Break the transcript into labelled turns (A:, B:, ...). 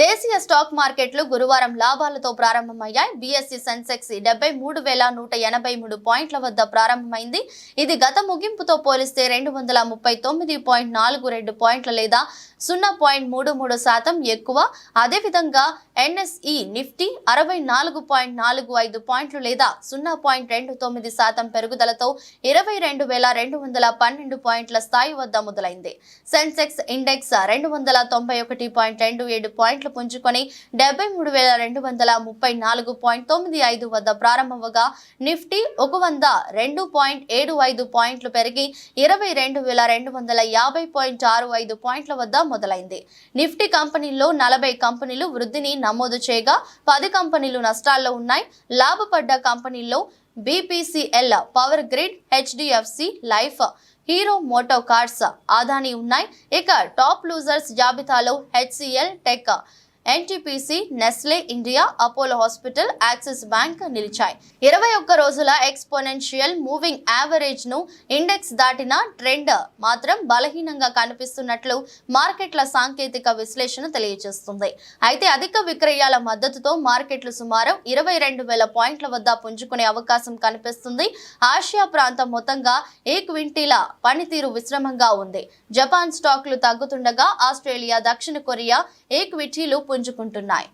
A: దేశీయ స్టాక్ మార్కెట్లు గురువారం లాభాలతో ప్రారంభమయ్యాయి. బీఎస్సీ సెన్సెక్స్ డెబ్బై మూడు వేల నూట ఎనభై మూడు పాయింట్ల వద్ద ప్రారంభమైంది. ఇది గత ముగింపుతో పోలిస్తే రెండు వందల ముప్పై తొమ్మిది పాయింట్ నాలుగు రెండు పాయింట్ల లేదా సున్నా పాయింట్ మూడు మూడు శాతం ఎక్కువ. అదేవిధంగా ఎన్ఎస్ఈ నిఫ్టీ అరవై నాలుగు పాయింట్ నాలుగు ఐదు పాయింట్లు లేదా సున్నా పాయింట్ రెండు తొమ్మిది శాతం పెరుగుదలతో ఇరవై రెండు వేల రెండు వందల పన్నెండు పాయింట్ల స్థాయి వద్ద మొదలైంది. సెన్సెక్స్ ఇండెక్స్ రెండు వందల తొంభై ఒకటి పాయింట్ రెండు ఏడు పాయింట్లు పుంజుకొని డెబ్బై మూడు వేల రెండు వందల ముప్పై నాలుగు పాయింట్ తొమ్మిది ఐదు వద్ద ప్రారంభమవగా నిఫ్టీ ఒక వంద రెండు పాయింట్ ఏడు ఐదు పాయింట్లు పెరిగి ఇరవై రెండు వేల రెండు వందల యాభై పాయింట్ ఆరు ఐదు పాయింట్ల వద్ద మొదలైంది. నిఫ్టీ కంపెనీల్లో నలభై కంపెనీలు వృద్ధిని నమోదు చేయగా పది కంపెనీలు నష్టాల్లో ఉన్నాయి. లాభపడ్డ కంపెనీల్లో BPCL power grid HDFC life Hero MotoCorp Adani ఉన్నాయి. ఇక టాప్ లూజర్స్ జాబితాలో HCL tech NTPC Nestle India Apollo hospital Axis bank నిలిచాయి. ఇరవై ఒక్క రోజుల ఎక్స్పోనెన్షియల్ మూవింగ్ యావరేజ్ను ఇండెక్స్ దాటిన ట్రెండ్ మాత్రం బలహీనంగా కనిపిస్తున్నట్లు మార్కెట్ల సాంకేతిక విశ్లేషణ తెలియజేస్తుంది. అయితే అధిక విక్రయాల మద్దతుతో మార్కెట్లు సుమారు ఇరవై రెండు వేల పాయింట్ల వద్ద పుంజుకునే అవకాశం కనిపిస్తుంది. ఆసియా ప్రాంతం మొత్తంగా ఏ క్వింటీల పనితీరు విశ్రమంగా ఉంది. జపాన్ స్టాక్లు తగ్గుతుండగా ఆస్ట్రేలియా దక్షిణ కొరియా ఈక్విటీలు పుంజుకుంటున్నాయి.